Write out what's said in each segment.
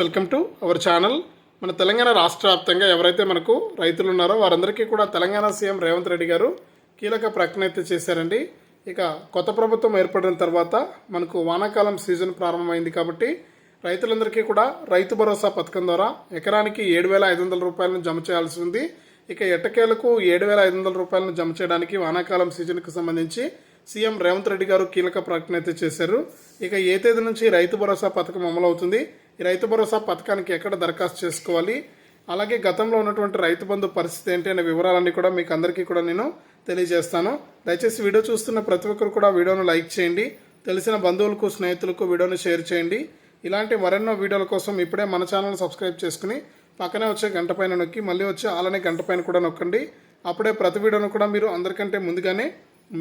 Welcome to our channel. మన తెలంగాణ రాష్ట్ర వ్యాప్తంగా ఎవరైతే మనకు రైతులు ఉన్నారో వారందరికీ కూడా తెలంగాణ సీఎం రేవంత్ రెడ్డి గారు కీలక ప్రకటన అయితే చేశారండి. ఇక కొత్త ప్రభుత్వం ఏర్పడిన తర్వాత మనకు వానాకాలం సీజన్ ప్రారంభమైంది కాబట్టి రైతులందరికీ కూడా రైతు భరోసా పథకం ద్వారా ఎకరానికి ఏడు వేల ఐదు వందల రూపాయలను జమ చేయాల్సి ఉంది. ఇక ఎట్టకేలకు ఏడు వేల ఐదు వందల రూపాయలను జమ చేయడానికి వానాకాలం సీజన్కు సంబంధించి సీఎం రేవంత్ రెడ్డి గారు కీలక ప్రకటన అయితే చేశారు. ఇక ఏ తేదీ నుంచి రైతు భరోసా పథకం అమలవుతుంది? ఈ రైతు భరోసా పథకానికి ఎక్కడ దరఖాస్తు చేసుకోవాలి? అలాగే గతంలో ఉన్నటువంటి రైతు బంధు పరిస్థితి ఏంటి అనే వివరాలన్నీ కూడా మీకు అందరికీ కూడా నేను తెలియజేస్తాను. దయచేసి వీడియో చూస్తున్న ప్రతి ఒక్కరు కూడా వీడియోను లైక్ చేయండి. తెలిసిన బంధువులకు స్నేహితులకు వీడియోను షేర్ చేయండి. ఇలాంటి మరెన్నో వీడియోల కోసం ఇప్పుడే మన ఛానల్ సబ్స్క్రైబ్ చేసుకుని పక్కనే వచ్చే గంట పైన నొక్కి మళ్ళీ వచ్చే అలానే గంట పైన కూడా నొక్కండి. అప్పుడే ప్రతి వీడియోను కూడా మీరు అందరికంటే ముందుగానే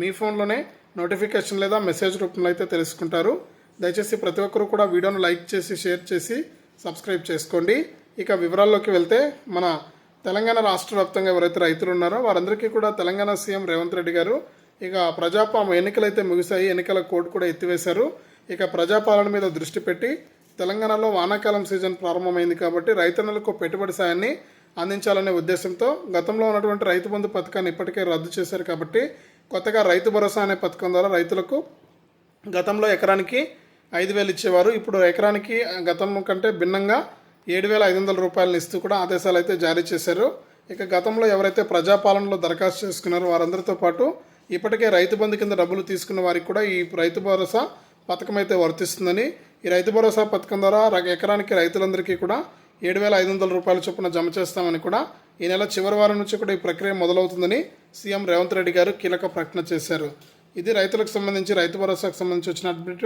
మీ ఫోన్లోనే నోటిఫికేషన్ లేదా మెసేజ్ రూపంలో అయితే తెలుసుకుంటారు. దయచేసి ప్రతి ఒక్కరు కూడా వీడియోను లైక్ చేసి షేర్ చేసి సబ్స్క్రైబ్ చేసుకోండి. ఇక వివరాల్లోకి వెళ్తే మన తెలంగాణ రాష్ట్ర వ్యాప్తంగా ఎవరైతే రైతులు ఉన్నారో వారందరికీ కూడా తెలంగాణ సీఎం రేవంత్ రెడ్డి గారు ఇక ప్రజాపాలన ఎన్నికలైతే ముగిశాయి ఎన్నికల కోడ్ కూడా ఎత్తివేశారు. ఇక ప్రజాపాలన మీద దృష్టి పెట్టి తెలంగాణలో వానాకాలం సీజన్ ప్రారంభమైంది కాబట్టి రైతన్నలకు పెట్టుబడి సాయాన్ని అందించాలనే ఉద్దేశంతో గతంలో ఉన్నటువంటి రైతు బంధు పథకాన్ని ఇప్పటికే రద్దు చేశారు కాబట్టి కొత్తగా రైతు భరోసా అనే పథకం ద్వారా రైతులకు గతంలో ఎకరానికి ఐదు వేలు ఇచ్చేవారు. ఇప్పుడు ఎకరానికి గతం కంటే భిన్నంగా ఏడు వేల ఐదు వందల రూపాయలను ఇస్తూ కూడా ఆదేశాలు అయితే జారీ చేశారు. ఇక గతంలో ఎవరైతే ప్రజాపాలనలో దరఖాస్తు చేసుకున్నారో వారందరితో పాటు ఇప్పటికే రైతు బంధు కింద డబ్బులు తీసుకున్న వారికి కూడా ఈ రైతు భరోసా పథకం అయితే వర్తిస్తుందని ఈ రైతు భరోసా పథకం ద్వారా ఎకరానికి రైతులందరికీ కూడా ఏడు వేల ఐదు వందల రూపాయల చొప్పున జమ చేస్తామని కూడా ఈ నెల చివరి వారం నుంచి కూడా ఈ ప్రక్రియ మొదలవుతుందని సీఎం రేవంత్ రెడ్డి గారు కీలక ప్రకటన చేశారు. ఇది రైతులకు సంబంధించి రైతు భరోసాకు సంబంధించి వచ్చిన అప్డేట్.